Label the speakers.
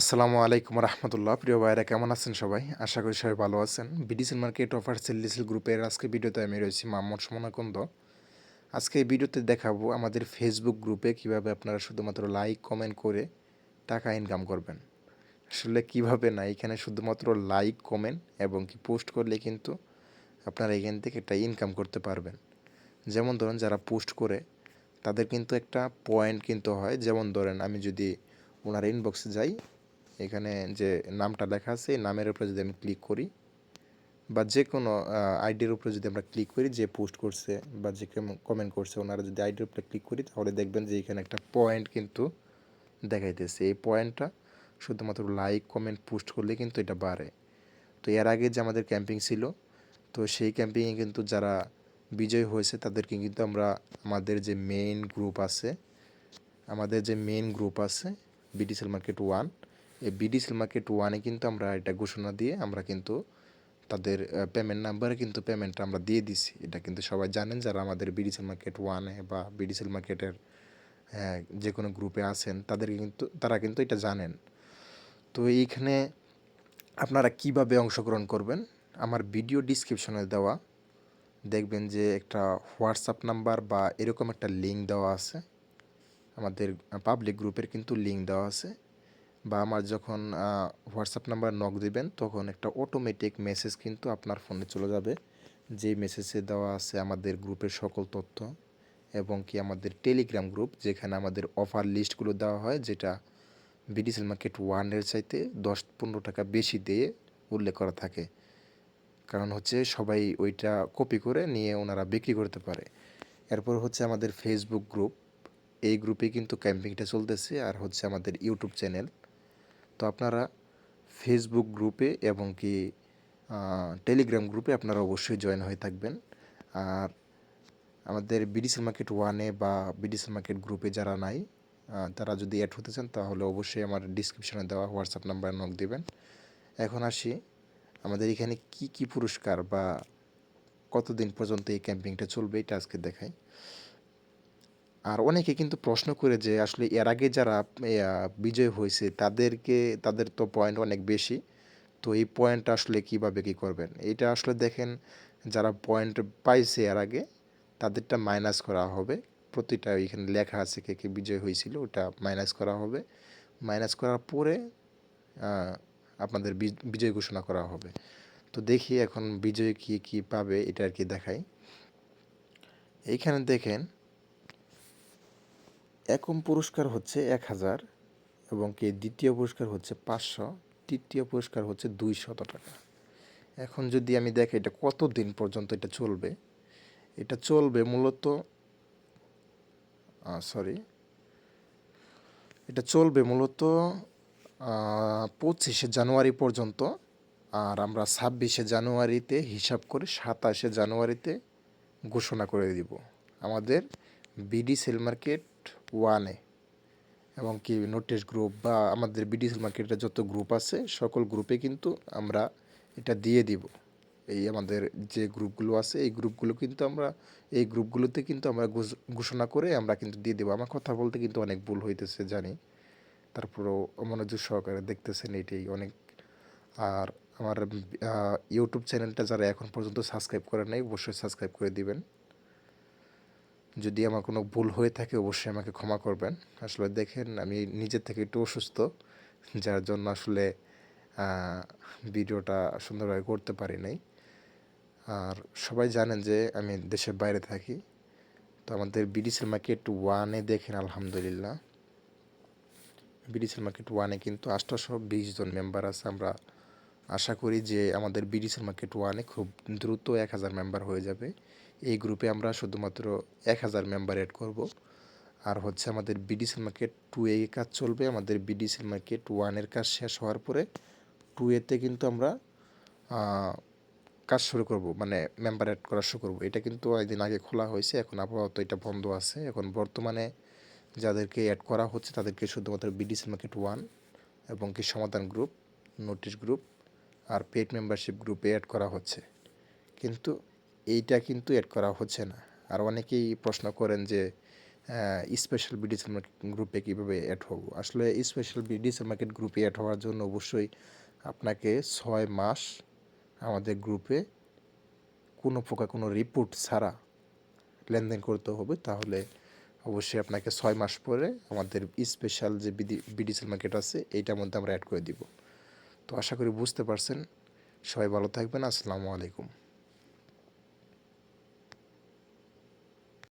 Speaker 1: আসসালামু আলাইকুম রহমতুল্লাহ। প্রিয় ভাইরা, কেমন আছেন সবাই? আশা করি সবাই ভালো আছেন। বিডিসিল মার্কেট অফার সেল গ্রুপের আজকে ভিডিওতে আমি রয়েছি মোহাম্মদ সুমনাকন্দ আজকে এই ভিডিওতে দেখাবো আমাদের ফেসবুক গ্রুপে কীভাবে আপনারা শুধুমাত্র লাইক কমেন্ট করে টাকা ইনকাম করবেন। আসলে কীভাবে না, এখানে শুধুমাত্র লাইক কমেন্ট এবং কি পোস্ট করলে কিন্তু আপনারা এখান থেকে একটা ইনকাম করতে পারবেন। যেমন ধরেন যারা পোস্ট করে, তাদের কিন্তু একটা পয়েন্ট কিন্তু হয়। যেমন ধরেন আমি যদি ওনার ইনবক্সে যাই এখানে যে নামটা লেখা আছে, এই নামের উপরে যদি আমি ক্লিক করি বা যে কোনো আইডির উপরে যদি আমরা ক্লিক করি, যে পোস্ট করছে বা যে কমেন্ট করছে, ওনারা যদি আইডির উপরে ক্লিক করি, তাহলে দেখবেন যে এখানে একটা পয়েন্ট কিন্তু দেখাইতেছে। এই পয়েন্টটা শুধুমাত্র লাইক কমেন্ট পোস্ট করলে কিন্তু এটা বাড়ে। তো এর আগে যে আমাদের ক্যাম্পিং ছিল, তো সেই ক্যাম্পিংয়ে কিন্তু যারা বিজয় হয়েছে, তাদেরকে কিন্তু আমরা আমাদের যে মেইন গ্রুপ আছে, আমাদের যে মেইন গ্রুপ আছে বিডিসেল মার্কেট ওয়ান এই বিডিসি মার্কেট ওয়ানে কিন্তু আমরা এটা ঘোষণা দিয়ে আমরা কিন্তু তাদের পেমেন্ট নাম্বারে কিন্তু পেমেন্টটা আমরা দিয়ে দিছি। এটা কিন্তু সবাই জানেন যারা আমাদের বিডিসেল মার্কেট ওয়ানে বা বিডিসেল মার্কেটের যে কোনো গ্রুপে আছেন তাদের কিন্তু, তারা কিন্তু এটা জানেন। তো এইখানে আপনারা কীভাবে অংশগ্রহণ করবেন? আমার ভিডিও ডিসক্রিপশনে দেওয়া। দেখবেন যে একটা হোয়াটসঅ্যাপ নাম্বার বা এরকম একটা লিঙ্ক দেওয়া আছে। আমাদের পাবলিক গ্রুপের কিন্তু লিঙ্ক দেওয়া আছে। বা আমার যখন হোয়াটসঅ্যাপ নাম্বার নক দিবেন, তখন একটা অটোমেটিক মেসেজ কিন্তু আপনার ফোনে চলে যাবে। যেই মেসেজে দেওয়া আছে আমাদের গ্রুপের সকল তথ্য এবং কি আমাদের টেলিগ্রাম গ্রুপ যেখানে আমাদের অফার লিস্টগুলো দেওয়া হয়, যেটা বিডিসেল মার্কেট ওয়ানের চাইতে দশ পনেরো টাকা বেশি দিয়ে উল্লেখ করা থাকে। কারণ হচ্ছে সবাই ওইটা কপি করে নিয়ে ওনারা বিক্রি করতে পারে। এরপর হচ্ছে আমাদের ফেসবুক গ্রুপ এই গ্রুপে কিন্তু ক্যাম্পিংটা চলতেছে, আর হচ্ছে আমাদের ইউটিউব চ্যানেল তো আপনারা ফেসবুক গ্রুপে এবং কি টেলিগ্রাম গ্রুপে আপনারা অবশ্যই জয়েন হয়ে থাকবেন। আর আমাদের বিডিসি মার্কেট ওয়ানে বা বিডিসি মার্কেট গ্রুপে যারা নাই তারা যদি অ্যাড হতে চান তাহলে অবশ্যই আমার ডিসক্রিপশনে দেওয়া হোয়াটসঅ্যাপ নাম্বার নক দেবেন। এখন আসি, আমাদের এখানে কি কি পুরস্কার বা কতদিন পর্যন্ত এই ক্যাম্পিংটা চলবে এটা আজকে দেখাই। আর অনেকে কিন্তু প্রশ্ন করে যে আসলে এর আগে যারা বিজয় হয়েছে তাদেরকে, তাদের তো পয়েন্ট অনেক বেশি। তো এই পয়েন্ট আসলে কীভাবে কী করবেন? এটা আসলে দেখেন, যারা পয়েন্ট পাইছে এর আগে, তাদেরটা মাইনাস করা হবে। প্রতিটা এখানে লেখা আছে কে কে বিজয় হয়েছিল, ওটা মাইনাস করা হবে। মাইনাস করার পরে আপনাদের বিজয় ঘোষণা করা হবে। তো দেখি এখন বিজয় কি কি পাবে, এটা আর কি দেখাই। এইখানে দেখেন একম পুরস্কার হচ্ছে এক হাজার এবং কি দ্বিতীয় পুরস্কার হচ্ছে পাঁচশো, তৃতীয় পুরস্কার হচ্ছে দুইশত টাকা। এখন যদি আমি দেখি এটা কত দিন পর্যন্ত এটা চলবে এটা চলবে মূলত সরি এটা চলবে মূলত পঁচিশে জানুয়ারি পর্যন্ত আর আমরা ছাব্বিশে জানুয়ারিতে হিসাব করে সাতাশে জানুয়ারিতে ঘোষণা করে দিব। আমাদের বিডি সেল মার্কেট ওয়ানে এবং কি নোটিশ গ্রুপ বা আমাদের বিডি সেল মার্কেটের যত গ্রুপ আছে, সকল গ্রুপে কিন্তু আমরা এটা দিয়ে দিব। এই আমাদের যে গ্রুপগুলো আছে, এই গ্রুপগুলো কিন্তু আমরা, এই গ্রুপগুলোতে কিন্তু আমরা ঘোষণা করে আমরা কিন্তু দিয়ে দেবো। আমার কথা বলতে কিন্তু অনেক ভুল হইতেছে, জানি। তারপরেও মনোযোগ সহকারে দেখতেছেন এটাই অনেক। আর আমার ইউটিউব চ্যানেলটা যারা এখন পর্যন্ত সাবস্ক্রাইব করে নাই, অবশ্যই সাবস্ক্রাইব করে দিবেন। যদি আমার কোনো ভুল হয়ে থাকে, অবশ্যই আমাকে ক্ষমা করবেন। আসলে দেখেন, আমি নিজের থেকে একটু অসুস্থ, যার জন্য আসলে ভিডিওটা সুন্দরভাবে করতে পারি নাই। আর সবাই জানেন যে আমি দেশের বাইরে থাকি, তো আমাদের বিডিসির মার্কেট ওয়ানে দেখেন, আলহামদুলিল্লাহ। বিডিসির মার্কেট ওয়ানে কিন্তু আটশোশো বিশ জন মেম্বার আছে। আমরা আশা করি যে আমাদের বিডিসির মার্কেট ওয়ানে খুব দ্রুত এক হাজার মেম্বার হয়ে যাবে। এই গ্রুপে আমরা শুধুমাত্র এক হাজার মেম্বার অ্যাড করব। আর হচ্ছে আমাদের বিডিসি মার্কেট টু এ কাজ চলবে। আমাদের বিডিসি মার্কেট ওয়ানের কাজ শেষ হওয়ার পরে টু এতে কিন্তু আমরা কাজ শুরু করব মানে মেম্বার অ্যাড করা শুরু করব। এটা কিন্তু একদিন আগে খোলা হয়েছে, এখন আপাতত এটা বন্ধ আছে। এখন বর্তমানে যাদেরকে অ্যাড করা হচ্ছে, তাদেরকে শুধুমাত্র বিডিসি মার্কেট ওয়ান এবং কি সমাধান গ্রুপ নোটিশ গ্রুপ আর পেড মেম্বারশিপ গ্রুপে অ্যাড করা হচ্ছে। কিন্তু এইটা কিন্তু অ্যাড করা হচ্ছে না। আর অনেকেই প্রশ্ন করেন যে স্পেশাল বিডিসেল মার্কেট গ্রুপে কীভাবে অ্যাড হব? আসলে স্পেশাল বিডিসেল মার্কেট গ্রুপে অ্যাড হওয়ার জন্য অবশ্যই আপনাকে ছয় মাস আমাদের গ্রুপে কোনো প্রকার কোনো রিপোর্ট ছাড়া লেনদেন করতে হবে। তাহলে অবশ্যই আপনাকে ছয় মাস পরে আমাদের স্পেশাল যে বিডি বিডিসেল মার্কেট আছে, এইটার মধ্যে আমরা অ্যাড করে দিব। তো আশা করি বুঝতে পারছেন। সবাই ভালো থাকবেন। আসসালামু আলাইকুম।